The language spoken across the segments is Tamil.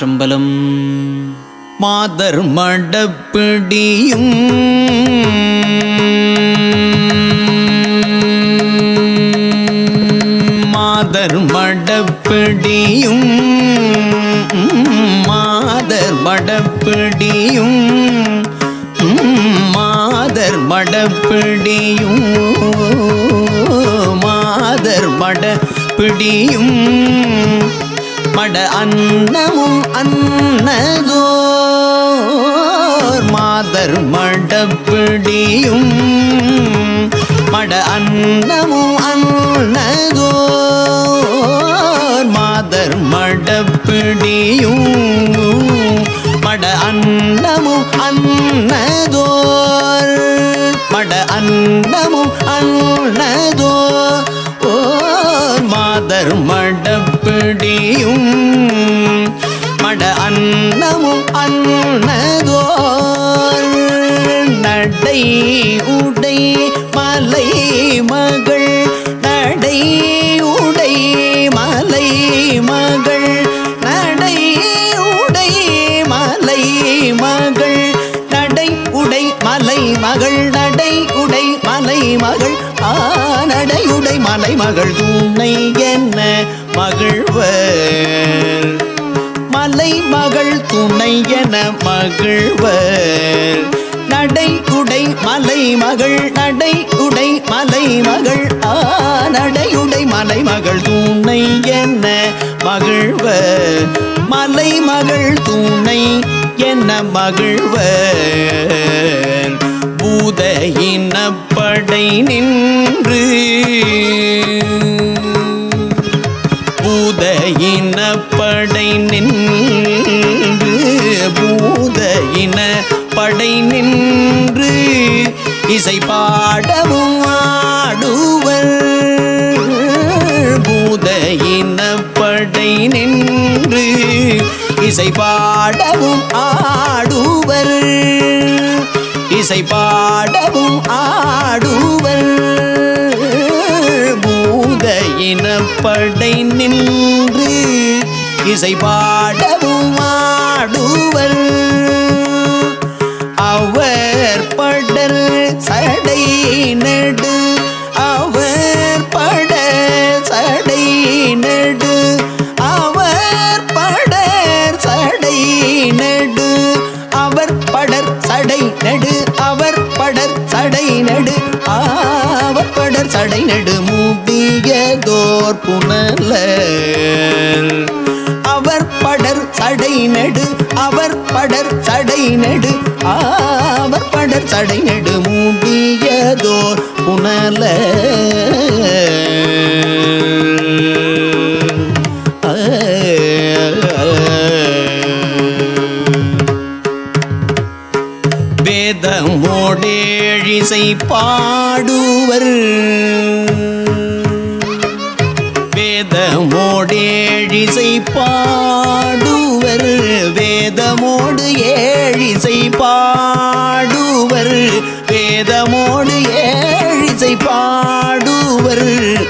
திருச்சிற்றம்பலம் மாதர் மடப்பிடியும் மாதர் மடப்பிடியும் மாதர் மடப்பிடியும் மாதர் மடப்பிடியும் மாதர் மடப்பிடியும் மட அன்னமும் அன்னதோர் மாதர் மடப்பிடியும். மட அன்னமும் அன்னதோர் மாதர் மடப்பிடியும். மட அன்னமும் அன்னதோர் மட அன்னமும் அன்னதோ ஓர் மாதர் பிடியும். மட அன்னமும் அன்னதோர் நடை உடை மலை மகள். நடை உடை மலை மகள். நடை உடை மலை மகள். நடை உடை மலை மகள். நடை உடை மலை மகள். மலை மகள் தூணை என்ன மகிழ்வர்? மலை மகள் துணை என மகிழ்வர். நடை உடை மலை மகள் நடை உடை மலை மகள் ஆ நடையுடை மலை மகள் தூணை என்ன மகிழ்வர்? மலை மகள் தூணை என்ன மகிழ்வர்? பூத இனப்படை நின்று. பூத இனப்படை நின்று பூத இன படை நின்று. இசை பாடவும் ஆடுவர். பூத இனப்படை நின்று இசை பாடவும் ஆடுவர். இசை பாடவும் ஆடுவர். பூத இனப்படை நின்று இசை பாடவும் ஆடுவர். சடை நடு மூடியதோர் புனலர். அவர் படர் சடை நெடு அவர் படர் சடை நெடு அவர் படர் சடை நடு மூடியதோர் புனல தமிழிசை பாடுவர். வேதமோடு ஏழிசை பாடுவர். வேதமோடு ஏழிசை பாடுவர். வேதமோடு ஏழிசை பாடுவர்.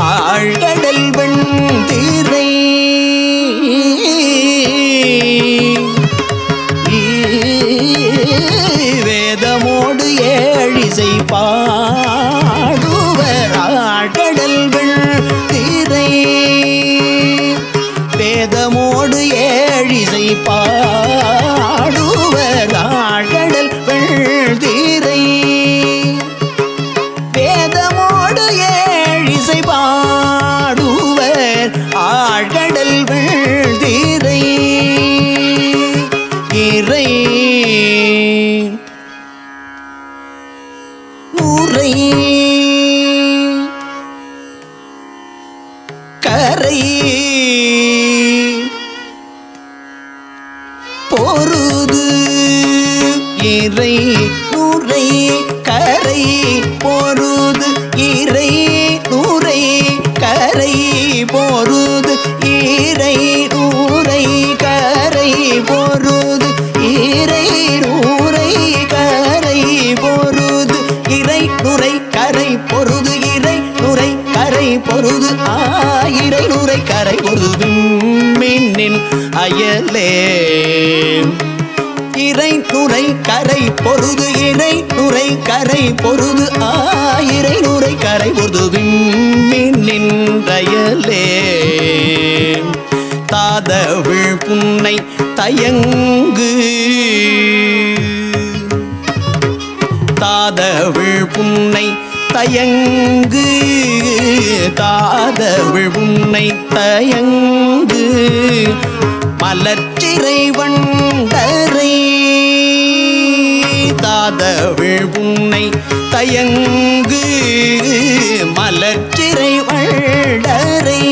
ஆழ்கடல் வெண் தீரை பரிசை பா அயலே இறை நுரை கரை பொருது இறை நுரை கரை பொருது ஆயிரை நுரை கரை பொருது விண்ணின் தாதவிழ் புன்னை தயங்கு. தாதவிழ் புன்னை தயங்கு. தாதவிழ் புன்னை தயங்கு. மலர்ச்சிறை வண்டரை தாதவிழ் உன்னை தயங்கு மலர்ச்சிறை வண்டரை.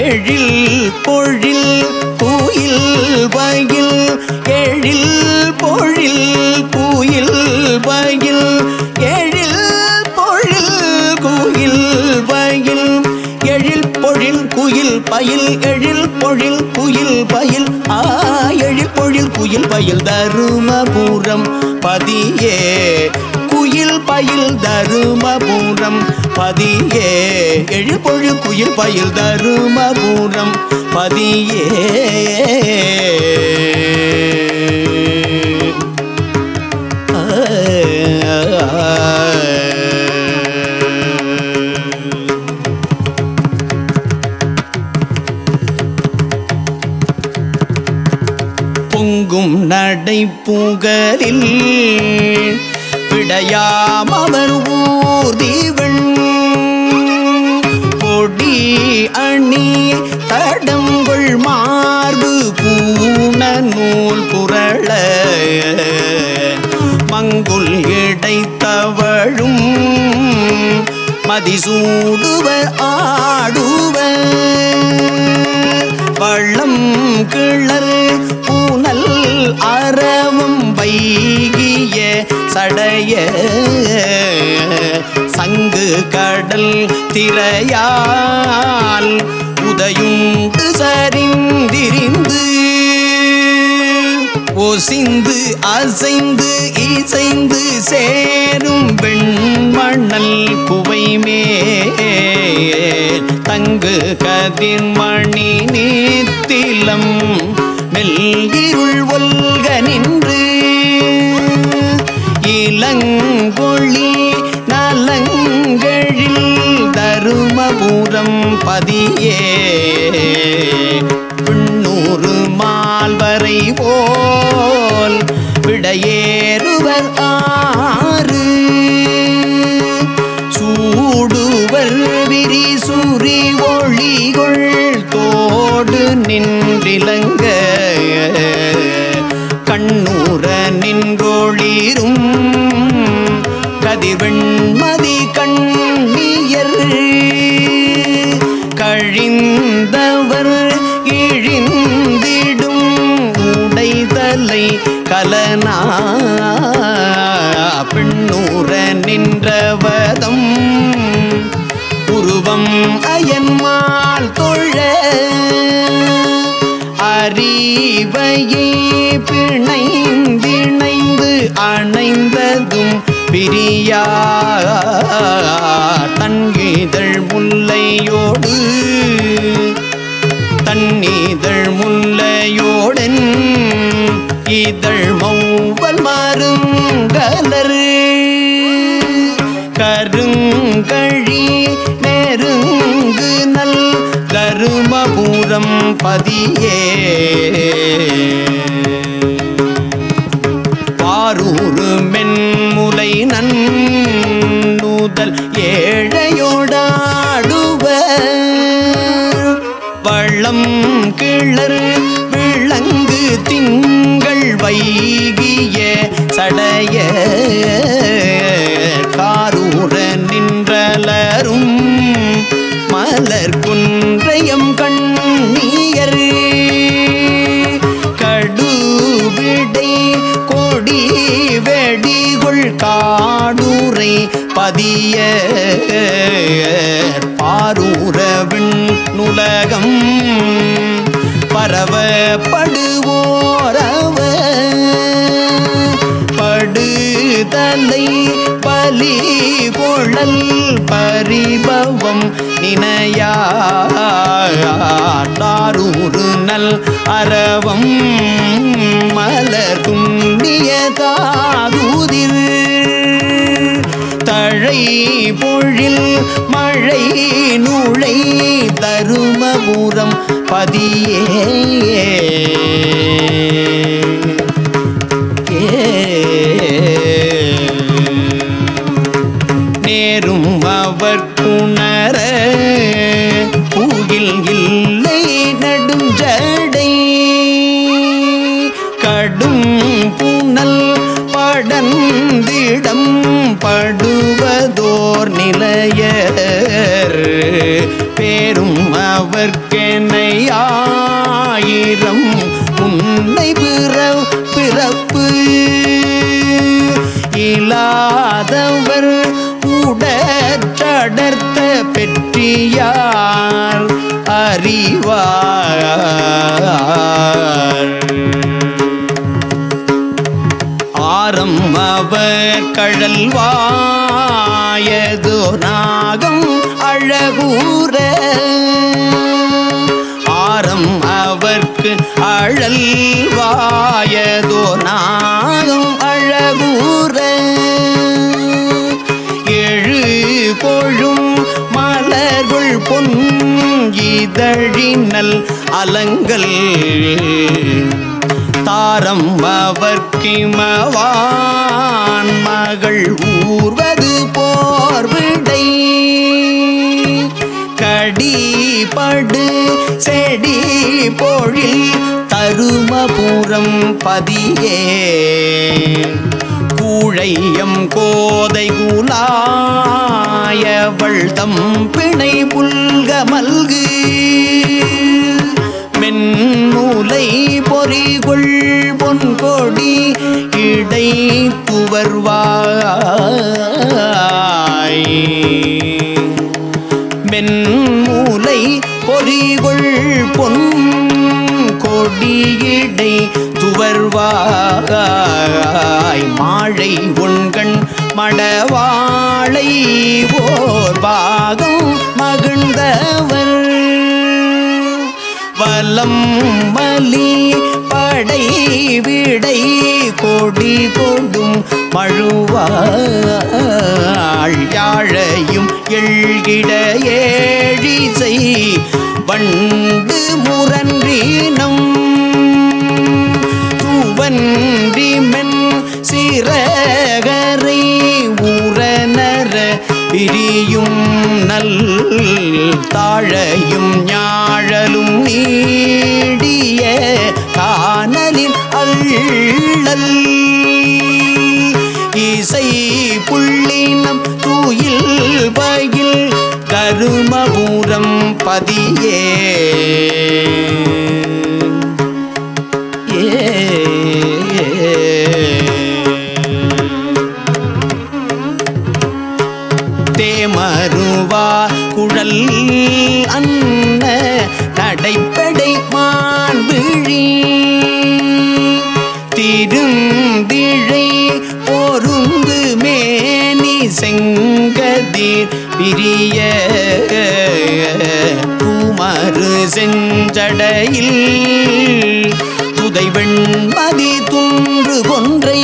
எழில் பொழில் குயில் வயில் எழில் பொழில் குயில் வயில் பயில் எழில் பொழில் குயில் பயில். ஆ எழில் பொழில் குயில் பயில் தருமபுரம் பதியே குயில் பயில் தருமபுரம் பதியே எழில் பொழில் குயில் பயில் தருமபுரம் பதியே. நடை விடையாம் அவர் ஊர்தீவன் பொடி அணி தடங்குள் மார்பு பூண நூல் புரள மங்குல் இடைத்தவழும் மதிசூடுவர் ஆடுவர் வள்ளம் கிள கடல் திரையால் உதயுண்டு சரிந்திரிந்து. ஒசிந்து அசைந்து இசைந்து சேரும் வெண்மணல் குவைமே தங்கு கதிர்மணி நீத்திலம் மெல்கிருள் ஒல்க நின்று. இளங்கொழி பூரம் பதியே. பின்னூறு மால்வரை போல் விடையேறுவர் ஆறு. சூடுவர் விரி விரிசுரி ஒளிகொள் தோடு நின்றிலங்க பலனா பின்னூர நின்றவதம். உருவம் அயன்மால் தொழ அறிவையே பிணைந்திணைந்து அணைந்ததும் பிரியா தன்கிதழ் முல்லையோடு. தன்னிதழ் முல்லையோடன் இதழ் மௌவல் மாறுங்கலர் கருங்கழி நெருங்கு நல் தருமபுரம் பதியே. பாரூரு மென்முலை நன்னுதல் ஏழையோடாடுவ வள்ளம் கிளர் வைகிய சடைய காரூர நின்றலரும் மலர் குன்றையம் கண்ணியர். கடுவிடை கொடி வெடிகுள் காடுரை பதிய பாரூரவின் நுலகம் பரவப்படுவோரவ படுதலை பலி கொழல் பரிபவம் நினையாரூறு நல் அரவம் மலர் குண்டியதாதூதில் தழை பொழில் மழை நுழை தருமபுரம் பதியே. ஏ படுவதோர் நிலையர். பேரும் அவர்க்கெனை ஆயிரம். உன்னை பிற பிறப்பு இல்லாதவர் உடற்றடர்த்த பெற்றியார். அறிவார். அவர் கழல்வாயதோ நாகம் அழகூர ஆரம் அவர்க்கு அழல்வாயதோ நாகம் அழகூர எழு கொழும் மலர்கள் பொன் இதழினல் அலங்கள் தாரம் அவர்க்கிமவான் மகள் ஊர்வது போர்விடை. கடிபடு செடி பொழில் தருமபுரம் பதியே. கூழையம் கோதை குலாயவள் தம் பிணை புல்க மல்கு. மென்மூலை பொறிகொள் பொன்கொடி இடை துவர்வாய் மென்மூலை பொறிகுள் பொன் கொடியிடை துவர்வாய் மாழை உண்கண் மடவாளை ஓர் பாகம் வலம் வலி படை விடை கொடி கொடும் மழுவாள் எழுகிட ஏழிசை வண்டு முரன்றினம் துவன்றி மென் பிரியும் நல் தாழையும் ஞாழலும் நீடிய காணலின் அள்ளல். இசை புள்ளினம் தூயில் பயில் கருமபூரம் பதியே. நீர் பிரிய. குமரு செஞ்சடையில் துதைவெண்மதி துன்று கொன்றை.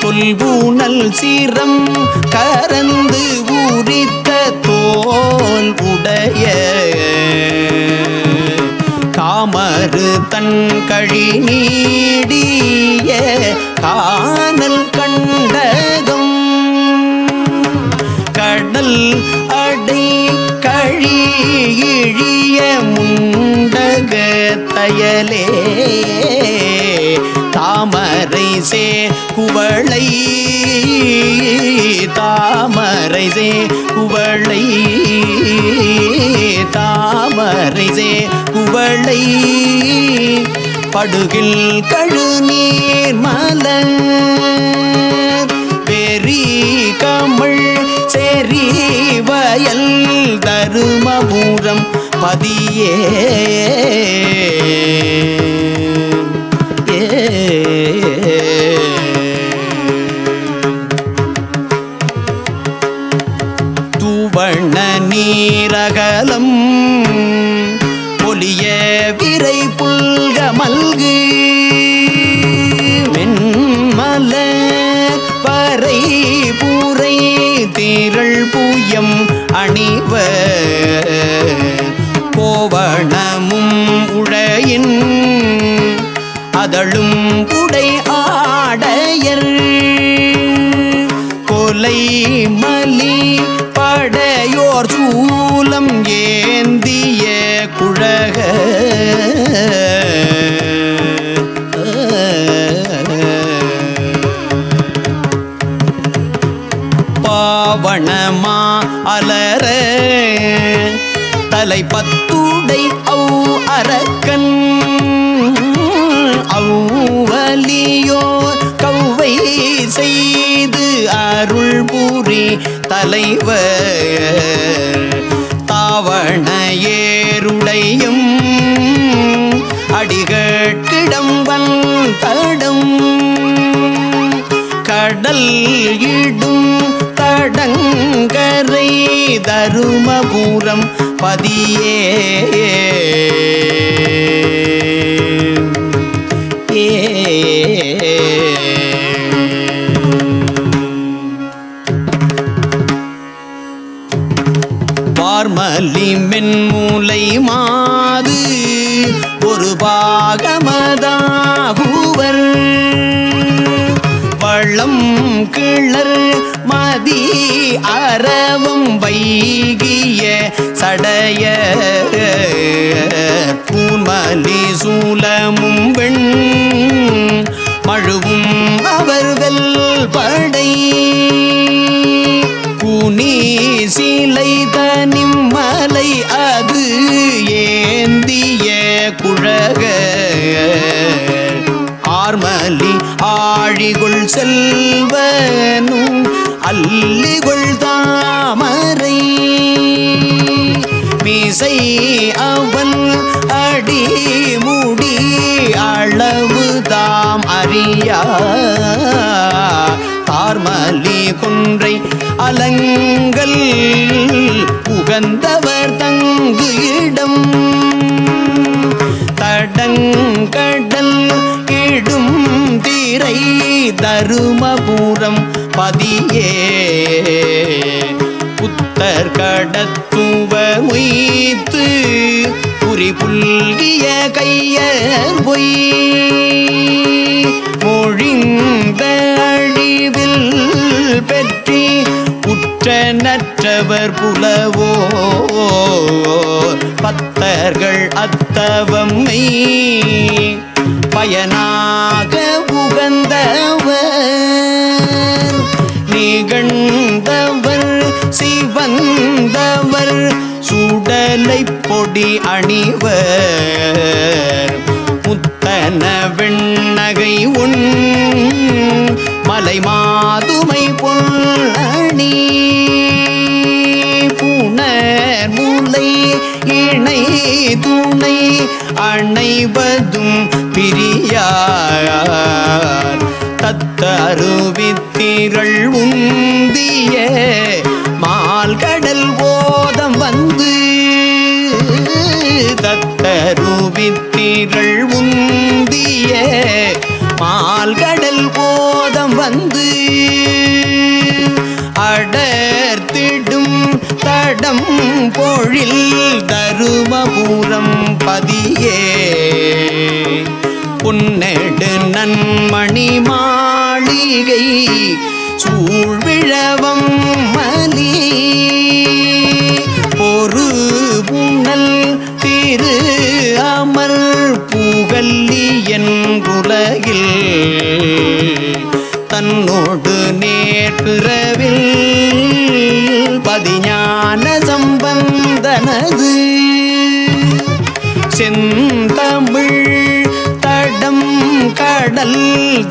தொல்பூனல் சீரம் கரந்து ஊரித்த தோல் உடைய. காமரு தன் கழி நீடிய கா வயலே தாமரை சே குவளை. தாமரை சே குவளை. தாமரை சே குவளை. படுகில் கழுநீர் மலர். பெரி கமிழ் செறி வயல் தருமபுரம். மதியே. தூவண்ண நீரகலம் ஓர் சூலம் ஏந்திய குழக. பாவணமா அலர தலை பத்துடை தலைவர். தாவண ஏருடையும் அடிகட்டிடம் வன் கடல் இடும் தடங்கரை தருமபுரம் பதியே செல்வனும் அல்லிகொள் தாமரை. மீசை அவன் அடி முடி அளவு தாம் அறியா. தார்மலி குன்றை அலங்கல் உகந்தவர் தங்கு இடம். தடங்கடல் இடும் திரை தருமபுரம் பதியே. புத்தர் கடத்துவர் முய்த்து குறி புல்கிய கையர் பொய். மொழிந்த அழிவில் பெற்றி உற்ற நற்றவர் புலவோ. பத்தர்கள் அத்தவம் மெய். பயனாக உகந்தவர் நிகழ்ந்தவர் சிவந்தவர் சுடலை பொடி அணிவர். முத்தன வெண்ணகை உண் மலை மாதுமை பொன்னணி. புனர் முலை இணை துணை அணைவதும் பிரியார். தத்தருவித்திரள் உந்திய மால்கடல் போதம் வந்து. தத்தருவித்திரள் உந்திய மால்கடல் போதம் வந்து. பொழில் தருமபுரம் பதியே. புன்னெடு நன்மணி மாளிகை சூழ்விழவம் மலி. பொறு புனல் திரு அமர் புகல்லி என்றுலகில் தன்னோடு செந்தமிழ் தடம் கடல்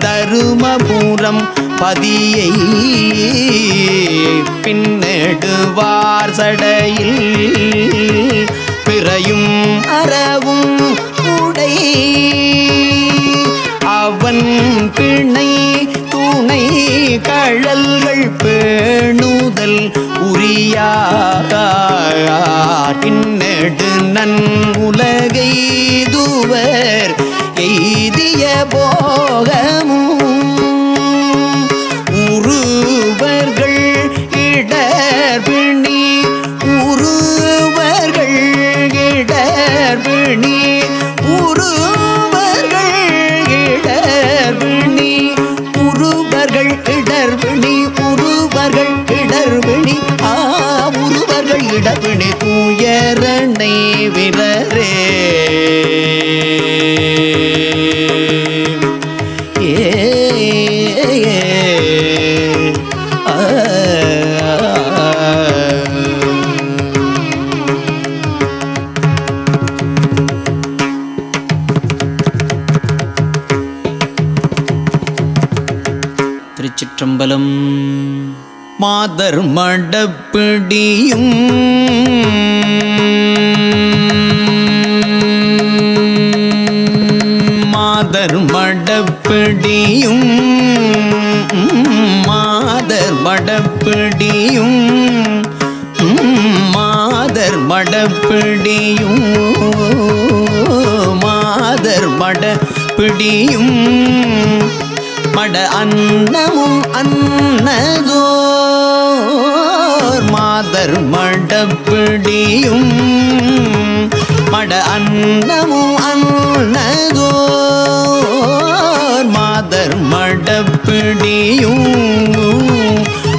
தருமபுரம் பதியை பின்னெடுவார் சடையில் பிறையும் அறவும் உடை. அவன் பிணை துணை கழல்கள் பேணுதல் முதல் உரியார் பின்னெடு நன் உலகைதுவர் எய்திய போகமும் உருவர்கள் உருவர்கள் இடர்பிணி தூயரணை விரரே திருச்சிற்றம்பலம் மாதர் மடப்பிடியும். மாதர் மடப்பிடியும். மாதர் மடப்பிடியும். மாதர் மடப்பிடியும். மாதர் மடப்பிடியும். மட அன்னமும் அன்னதோர் மாதர் மடப்பிடியும். மட அன்னமும் அன்னதோர் மாதர் மடப்பிடியும்.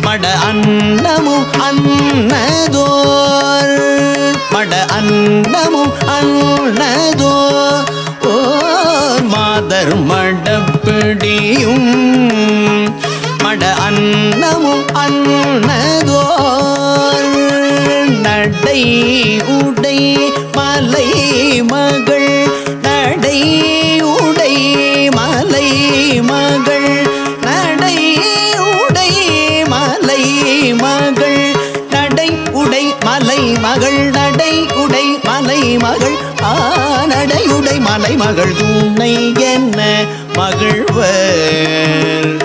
மட அன்னமும் அன்னதோர் மட அன்னமும் அன்னதோர் மாதர் மடப்பிடியும். மட அன்னமும் அன்னதோர். நடை உடை மலை மகள். நடை மகள் துணை என்ன மகிழ்வர்?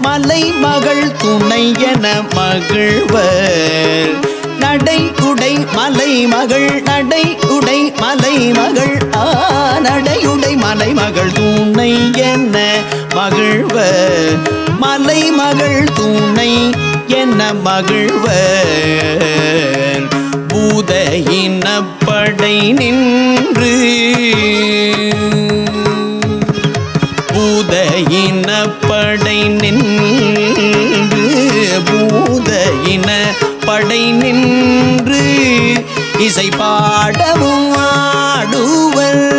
மலை மகள் துணை என மகிழ்வர். நடை உடை மலை மகள் நடை உடை மலை மகள். ஆ நடையுடை மலை மகள் துணை என்ன மகிழ்வர். மலை மகள் துணை என்ன மகிழ்வர். பூத இனப்படை நின்று. பூத நின்று பூத படை நின்று. இசை பாடவும் ஆடுவர்.